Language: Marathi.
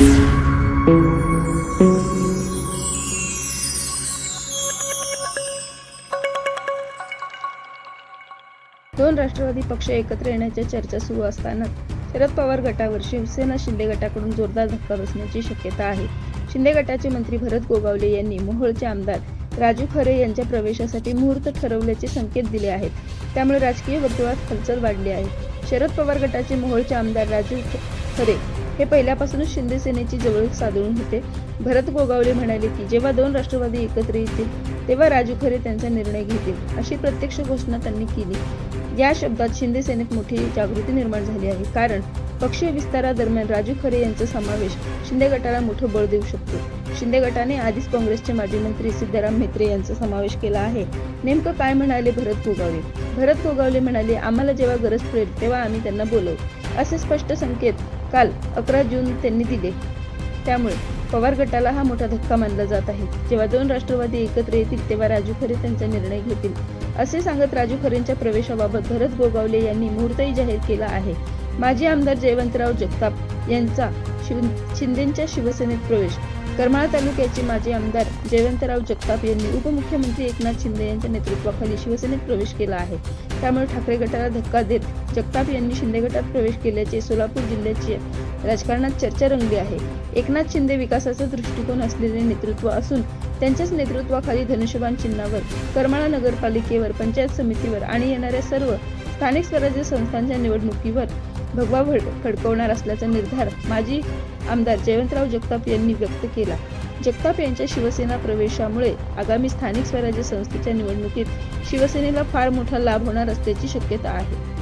दोन राष्ट्रवादी पक्ष एकत्र येण्याच्या चर्चा सुरू असताना शरद पवार गटावर शिवसेना शिंदे गटाकडून जोरदार धक्का बसण्याची शक्यता आहे. शिंदे गटाचे मंत्री भरत गोगावले यांनी मोहोळचे आमदार राजू खरे यांच्या प्रवेशासाठी मुहूर्त ठरवल्याचे संकेत दिले आहेत. त्यामुळे राजकीय वर्तुळात हलचल वाढली आहे. शरद पवार गटाचे मोहोळचे आमदार राजू खरे हे पहिल्यापासूनच शिंदे सेनेची जवळीक साधून होते. भरत गोगावले म्हणाले की जेव्हा दोन राष्ट्रवादी एकत्र येतील तेव्हा राजू खरे त्यांचा निर्णय घेतील अशी प्रत्यक्ष घोषणा त्यांनी केली. या शब्दात शिंदे सेनेत मोठी जागृती निर्माण झाली आहे. कारण पक्षीय विस्तारादरम्यान राजू खरे यांचा समावेश शिंदे गटाला मोठं बळ देऊ शकतो. शिंदे गटाने आधीच काँग्रेसचे माजी मंत्री सिद्धाराम म्हेत्रे यांचा समावेश केला आहे. नेमकं काय म्हणाले भरत गोगावले? भरत गोगावले म्हणाले आम्हाला जेव्हा गरज पडेल तेव्हा आम्ही त्यांना बोलवू. असे स्पष्ट संकेत काल अकरा जून त्यांनी दिले. त्यामुळे पवार गटाला हा मोठा धक्का मानला जात आहे. जेव्हा दोन राष्ट्रवादी एकत्र येतील तेव्हा राजू खरे त्यांचा निर्णय घेतील. असे सांगत राजू खरेंच्या प्रवेशाबाबत भरत गोगावले यांनी मुहूर्तही जाहीर केला आहे. माजी आमदार जयवंतराव जगताप यांचा शिव शिंदेच्या शिवसेनेत प्रवेश. करमाळा तालुक्याचे माजी आमदार जयवंतराव जगताप यांनी उपमुख्यमंत्री एकनाथ शिंदे यांच्या नेतृत्वाखाली शिवसेनेत प्रवेश केला आहे. त्यामुळे ठाकरे गटाला धक्का देत जगताप यांनी शिंदे गटात प्रवेश केल्याचे सोलापूर जिल्ह्याची राजकारणात चर्चा रंगली आहे. एकनाथ शिंदे विकासाचा दृष्टिकोन असलेले नेतृत्व असून त्यांच्याच नेतृत्वाखाली धनुष्यबाण चिन्हावर करमाळा नगरपालिकेवर पंचायत समितीवर आणि येणाऱ्या सर्व स्थानिक स्वराज्य संस्थांच्या निवडणुकीवर भगवा भड- खडकवणार असल्याचा निर्धार माजी आमदार जयवंतराव जगताप यांनी व्यक्त केला. जगताप यांच्या शिवसेना प्रवेशामुळे आगामी स्थानिक स्वराज्य संस्थेच्या निवडणुकीत शिवसेनेला फार मोठा लाभ होणार असल्याची शक्यता आहे.